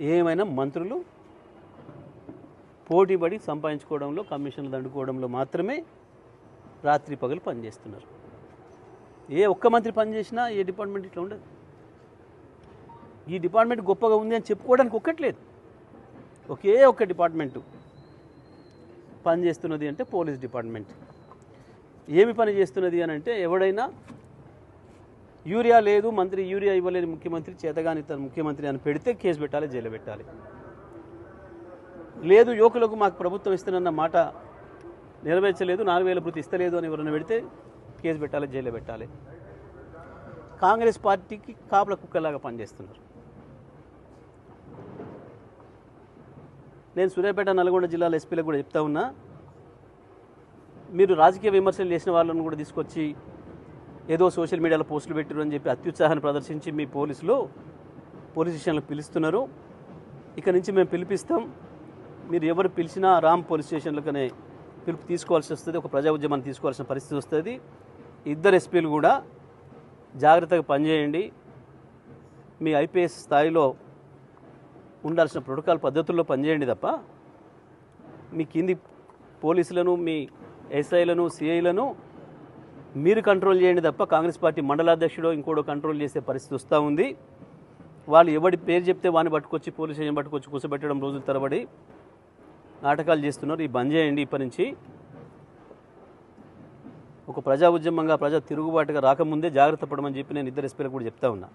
ఏమైనా మంత్రులు పోటీపడి సంపాదించుకోవడంలో కమిషన్లు దండుకోవడంలో మాత్రమే రాత్రి పగలు పనిచేస్తున్నారు. ఏ ఒక్క మంత్రి పనిచేసినా ఏ డిపార్ట్మెంట్ ఇట్లా ఉండదు. ఈ డిపార్ట్మెంట్ గొప్పగా ఉంది అని చెప్పుకోవడానికి ఒక్కట్లేదు. ఒకే ఒక్క డిపార్ట్మెంటు పనిచేస్తున్నది అంటే పోలీస్ డిపార్ట్మెంట్. ఏమి పని చేస్తున్నది అని అంటే ఎవడైనా యూరియా లేదు మంత్రి యూరియా ఇవ్వలేదు ముఖ్యమంత్రి చేతగాని తన ముఖ్యమంత్రి అని పెడితే కేసు పెట్టాలి జైలు పెట్టాలి. లేదు యువకులకు మాకు ప్రభుత్వం ఇస్తున్న మాట నెరవేర్చలేదు నాలుగు వేల వృత్తి ఇస్తలేదు అని ఎవరైనా పెడితే కేసు పెట్టాలి జైలు పెట్టాలి. కాంగ్రెస్ పార్టీకి కాపుల కుక్కలాగా పనిచేస్తున్నారు. నేను సూర్యాపేట నల్గొండ జిల్లాల ఎస్పీలకు కూడా చెప్తా ఉన్నా మీరు రాజకీయ విమర్శలు చేసిన వాళ్ళని కూడా తీసుకొచ్చి ఏదో సోషల్ మీడియాలో పోస్టులు పెట్టారు అని చెప్పి అత్యుత్సాహాన్ని ప్రదర్శించి మీ పోలీసులు పోలీస్ స్టేషన్లకు పిలుస్తున్నారు. ఇక నుంచి మేము పిలిపిస్తాం. మీరు ఎవరు పిలిచినా రామ్ పోలీస్ స్టేషన్లకనే పిలుపు తీసుకోవాల్సి వస్తుంది ఒక ప్రజా ఉద్యమాన్ని తీసుకోవాల్సిన పరిస్థితి వస్తుంది. ఇద్దరు ఎస్పీలు కూడా జాగ్రత్తగా పనిచేయండి. మీ ఐపీఎస్ స్థాయిలో ఉండాల్సిన ప్రోటోకాల్ పద్ధతుల్లో పనిచేయండి తప్ప మీ కింది పోలీసులను మీ ఎస్ఐలను సిఐలను మీరు కంట్రోల్ చేయండి తప్ప కాంగ్రెస్ పార్టీ మండలాధ్యక్షుడు ఇంకోడో కంట్రోల్ చేసే పరిస్థితి వస్తూ ఉంది. వాళ్ళు ఎవడి పేరు చెప్తే వాడిని పట్టుకొచ్చి పోలీస్ స్టేషన్ పట్టుకొచ్చి కూర్చోబెట్టడం రోజుల తరబడి నాటకాలు చేస్తున్నారు. ఈ బంద్ చేయండి ఇప్పటి నుంచి. ఒక ప్రజా ఉద్యమంగా ప్రజా తిరుగుబాటుగా రాకముందే జాగ్రత్త పడమని చెప్పి నేను ఇద్దరు ఎస్పీలకు కూడా చెప్తా ఉన్నా.